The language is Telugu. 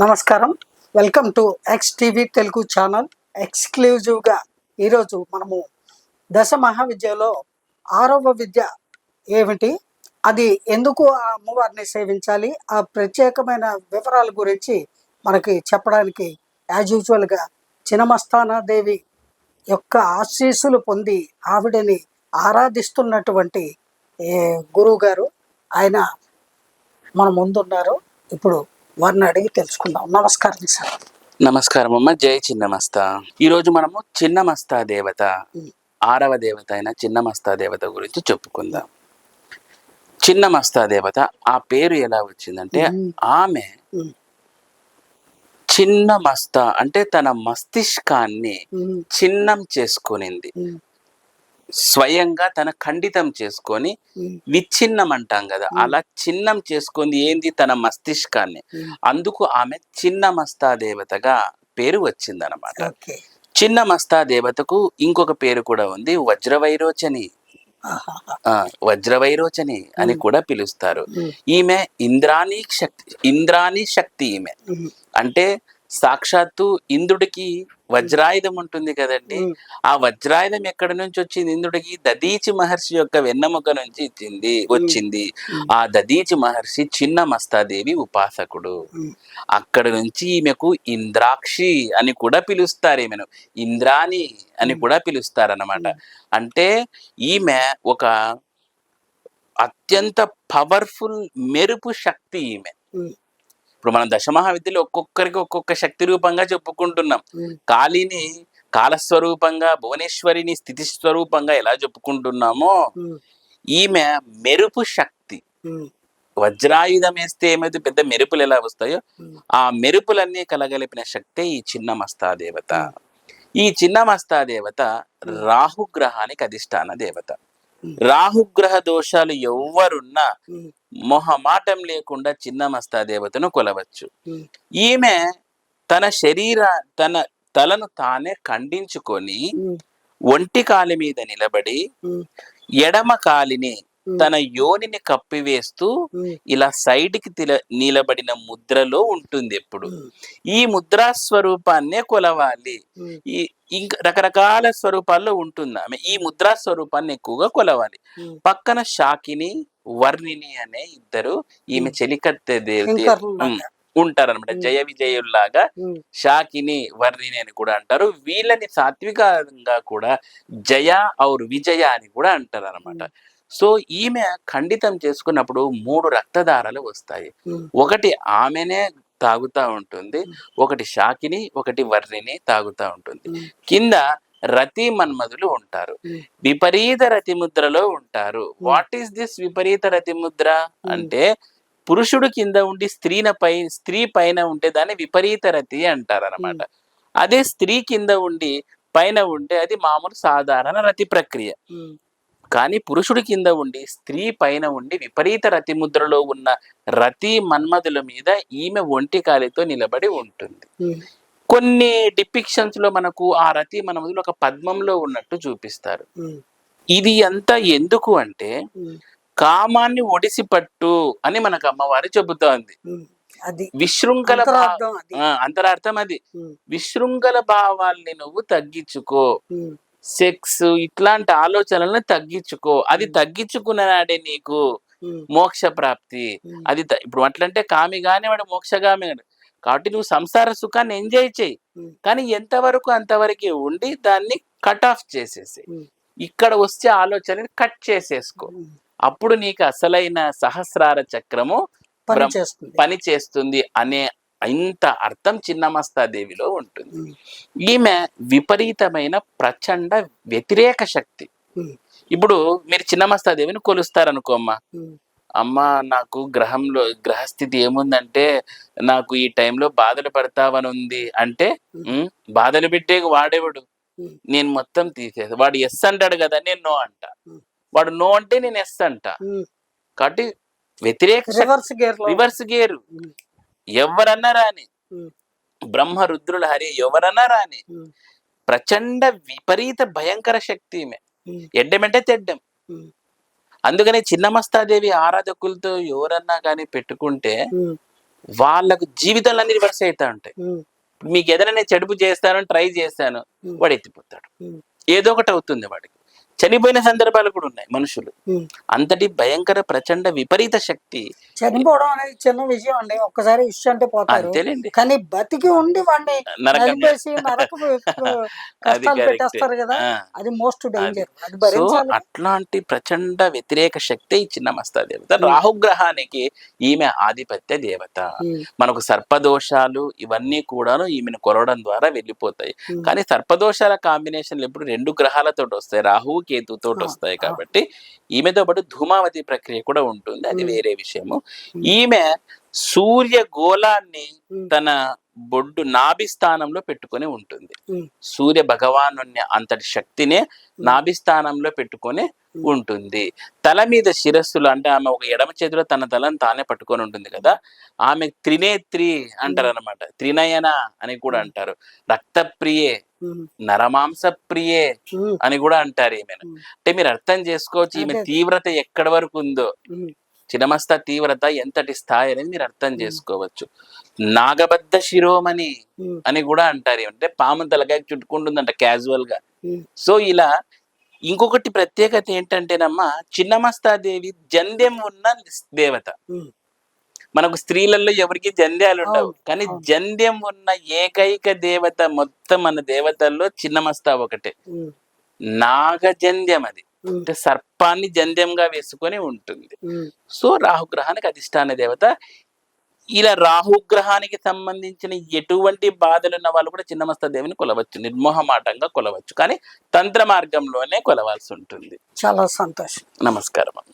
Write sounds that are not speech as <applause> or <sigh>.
నమస్కారం. Welcome to X TV Telugu channel. ఎక్స్క్లూజివ్గా ఈరోజు మనము దశ మహావిద్యలో ఆరవ విద్య ఏమిటి? అది ఎందుకు ఆ అమ్మవారిని సేవించాలి? ఆ ప్రత్యేకమైన వివరాల గురించి మనకి చెప్పడానికి యాజ్ యూజువల్గా చినమస్తానాదేవి యొక్క ఆశీస్సులు పొంది ఆవిడని ఆరాధిస్తున్నటువంటి గురువు గారు ఆయన మన ముందున్నారు. ఇప్పుడు వారిని అడిగి తెలుసుకుందాం. నమస్కారం సార్. నమస్కారం అమ్మ. జై చిన్నమస్త. ఈ రోజు మనము చిన్నమస్తా దేవత ఆరవ దేవత అయిన చిన్నమస్తా దేవత గురించి చెప్పుకుందాం. చిన్నమస్తా దేవత ఆ పేరు ఎలా వచ్చిందంటే. ఆమె మ్మ్. చిన్న మస్తా అంటే తన మస్తిష్కాన్ని చిన్నం చేసుకొనింది. స్వయంగా తన ఖండితం చేసుకొని విచ్ఛిన్నం అంటాం కదా. అలా చిన్నం చేసుకుంది ఏంది తన మస్తిష్కాన్ని. అందుకు ఆమె చిన్న మస్తా దేవతగా పేరు వచ్చిందనమాట చిన్న మస్తా దేవతకు ఇంకొక పేరు కూడా ఉంది వజ్రవైరోచని. వజ్రవైరోచని అని కూడా పిలుస్తారు. ఈమె ఇంద్రాణి శక్తి ఇంద్రాణి శక్తి ఈమె. అంటే సాక్షాత్తు ఇంద్రుడికి వజ్రాయుధం ఉంటుంది కదండి. ఆ వజ్రాయుధం ఎక్కడి నుంచి వచ్చింది? ఇంద్రుడికి దదీచి మహర్షి యొక్క వెన్నెముక నుంచి ఇచ్చింది వచ్చింది. ఆ దదీచి మహర్షి చిన్న మస్తాదేవి ఉపాసకుడు అక్కడి నుంచి ఈమెకు ఇంద్రాక్షి అని కూడా పిలుస్తారు ఈమెను. ఇంద్రాణి అని కూడా పిలుస్తారు అన్నమాట అంటే ఈమె ఒక అత్యంత పవర్ఫుల్ మెరుపు శక్తి ఈమె. ఇప్పుడు మనం దశమహావిద్యలో ఒక్కొక్కరికి ఒక్కొక్క శక్తి రూపంగా చెప్పుకుంటున్నాం. కాళీని కాలస్వరూపంగా భువనేశ్వరిని స్థితి స్వరూపంగా ఎలా చెప్పుకుంటున్నామో ఈమె మెరుపు శక్తి. వజ్రాయుధం వేస్తే ఏమైతే పెద్ద మెరుపులు ఎలా వస్తాయో ఆ మెరుపులన్నీ కలగలిపిన శక్తే ఈ చిన్న మస్తా దేవత ఈ చిన్న మస్తా దేవత రాహుగ్రహానికి అధిష్టాన దేవత. రాహుగ్రహ దోషాలు ఎవ్వరున్నా ఉమ్, మొహమాటం లేకుండా చిన్న మస్తా దేవతను కొలవచ్చు. ఈమె తన శరీర తన తలను తానే ఖండించుకొని ఒంటి కాలి మీద నిలబడి ఎడమ కాలిని తన యోనిని కప్పివేస్తూ ఇలా సైడ్కి నిలబడిన ముద్రలో ఉంటుంది ఎప్పుడు. ఈ ముద్రా స్వరూపాన్నే కొలవాలి ఈ ఇంకా రకరకాల స్వరూపాల్లో ఉంటుంది. ఆమె ఈ ముద్రా స్వరూపాన్ని ఎక్కువగా కొలవాలి. పక్కన శాకిని వర్ణిని అనే ఇద్దరు ఈమె చెలికత్తె దేవత శంకరుల్లాగా. ఉంటారన్నమాట. ఉమ్. జయ విజయుల్లాగా శాకిని వర్ణిని అని కూడా అంటారు. వీళ్ళని సాత్వికంగా కూడా జయ ఔర్ విజయ అని కూడా అంటారు అనమాట సో ఈమె ఖండితం చేసుకున్నప్పుడు మూడు రక్తదారాలు వస్తాయి. ఒకటి ఆమెనే తాగుతా ఉంటుంది ఒకటి శాకిని ఒకటి వర్ణిని తాగుతా ఉంటుంది. కింద రతి మన్మధులు ఉంటారు. విపరీత రతి ముద్రలో ఉంటారు వాట్ ఈస్ దిస్ విపరీత రతి ముద్ర అంటే పురుషుడు కింద ఉండి స్త్రీన పై స్త్రీ పైన ఉంటే దాన్ని విపరీత రతి అంటారు అనమాట అదే స్త్రీ కింద ఉండి పైన ఉంటే అది మామూలు సాధారణ రతి ప్రక్రియ. కానీ పురుషుడి కింద ఉండి స్త్రీ పైన ఉండి విపరీత రతి ముద్రలో ఉన్న రతి మన్మధుల మీద ఈమె ఒంటి కాలితో నిలబడి ఉంటుంది. కొన్ని డిపిక్షన్స్లో మనకు ఆ రతి మన్మధులు ఒక పద్మంలో ఉన్నట్టు చూపిస్తారు. ఇది అంతా ఎందుకు అంటే కామాన్ని ఒడిసి పట్టు అని మనకు అమ్మవారు చెబుతోంది. అది విశృంఖల అంతరార్థం అది. విశృంఖల భావాల్ని నువ్వు తగ్గించుకో. సెక్స్ ఇట్లాంటి ఆలోచనలను తగ్గించుకో. అది తగ్గించుకున్నాడే నీకు మోక్ష ప్రాప్తి. అది ఇప్పుడు అట్లంటే కామి గాని వాడు మోక్షగామి గాని కాబట్టి నువ్వు సంసార సుఖాన్ని ఎంజాయ్ చేయి. కానీ ఎంతవరకు అంతవరకే ఉండి దాన్ని కట్ ఆఫ్ చేసేసి ఇక్కడ వచ్చే ఆలోచనని కట్ చేసేసుకో. అప్పుడు నీకు అసలైన సహస్రార చక్రము పని చేస్తుంది అనే ఇంత అర్థం చిన్నమస్తాదేవిలో ఉంటుంది. ఉమ్, ఈమె విపరీతమైన ప్రచండ వ్యతిరేక శక్తి. ఇప్పుడు మీరు చిన్నమస్తాదేవిని కొలుస్తారనుకోమ్మా. ఉమ్, అమ్మ నాకు గ్రహంలో గ్రహస్థితి ఏముందంటే నాకు ఈ టైంలో బాధలు పడతావని ఉంది అంటే "ఉమ్, బాధలు పెట్టే వాడేవాడు? నేను మొత్తం తీసేది వాడు ఎస్ అంటాడు కదా నేను నో అంట. వాడు నో అంటే నేను ఎస్ అంట. కాబట్టి వ్యతిరేక రివర్స్ గేర్ రివర్స్ గేరు. ఎవరన్నా రాని. బ్రహ్మ రుద్రుల హరి ఎవరన్నా రాని. ప్రచండ విపరీత భయంకర శక్తి ఈమె. ఎడ్డమంటే తెడ్డం. అందుకనే చిన్నమస్తాదేవి ఆరాధకులతో ఎవరన్నా కానీ పెట్టుకుంటే వాళ్ళకు జీవితాలన్నీ రివర్స్ అవుతా ఉంటాయి. మీకు ఏదైనా నేను చెడుపు చేస్తాను ట్రై చేస్తాను వాడు ఎత్తిపోతాడు. ఏదో ఒకటి అవుతుంది వాడికి. చనిపోయిన సందర్భాలు కూడా ఉన్నాయి మనుషులు. అంతటి భయంకర ప్రచండ విపరీత శక్తి. చనిపోవడం అనేది చిన్న విషయం అండి. ఒక్కసారి ఇష్యూ అంటే పోతారు. కానీ బతికి ఉండి వాడిని. <laughs> పెట్టేస్తారు కదా. అది మోస్ట్ డేంజర్. సో అట్లాంటి ప్రచండ వ్యతిరేక శక్తి ఈ చిన్నమస్తా దేవత రాహుగ్రహానికి ఈమె ఆధిపత్య దేవత. మనకు సర్పదోషాలు ఇవన్నీ కూడాను ఈమెను కొలవడం ద్వారా వెళ్ళిపోతాయి. కానీ సర్పదోషాల కాంబినేషన్లు ఎప్పుడు రెండు గ్రహాలతో వస్తాయి. రాహువు కేతుతో వస్తాయి. కాబట్టి ఈమెతో పాటు ధూమావతి ప్రక్రియ కూడా ఉంటుంది. అది. వేరే విషయము. ఈమె సూర్య గోళాన్ని తన బొడ్డు నాభి స్థానంలో పెట్టుకొని ఉంటుంది. సూర్య భగవాను అంతటి శక్తినే నాభి స్థానంలో పెట్టుకొని. ఉంటుంది. తల మీద శిరస్సులు అంటే ఆమె ఒక ఎడమ చేతిలో తన తలను తానే పట్టుకొని ఉంటుంది కదా. ఆమె త్రినేత్రి అంటారు అనమాట త్రినయన అని కూడా అంటారు. రక్తప్రియే నరమాంస ప్రియే అని కూడా అంటారు ఈమెను. అంటే మీరు అర్థం చేసుకోవచ్చు ఈమె. తీవ్రత ఎక్కడి వరకు ఉందో. చినమస్త తీవ్రత ఎంతటి స్థాయి అనేది మీరు అర్థం చేసుకోవచ్చు. నాగబద్ధ శిరోమణి అని కూడా అంటారు అంటే పాము తలకాయ చుట్టుకుంటుందంట క్యాజువల్గా సో ఇలా ఇంకొకటి ప్రత్యేకత ఏంటంటేనమ్మా చిన్నమస్తాదేవి జంధ్యం ఉన్న దేవత. మనకు స్త్రీలలో ఎవరికి జంధ్యాలు ఉండవు కానీ. జంధ్యం ఉన్న ఏకైక దేవత మొత్తం మన దేవతల్లో చిన్నమస్తా ఒకటే. నాగజంధ్యం అది. అంటే సర్పాన్ని జంధ్యంగా వేసుకొని ఉంటుంది. సో రాహుగ్రహానికి అధిష్టాన దేవత. ఇలా రాహుగ్రహానికి సంబంధించిన ఎటువంటి బాధలు ఉన్న వాళ్ళు కూడా చిన్నమస్త దేవిని కొలవచ్చు. నిర్మోహమాటంగా కొలవచ్చు. కానీ తంత్ర మార్గంలోనే కొలవాల్సి ఉంటుంది. చాలా సంతోషం. నమస్కారం.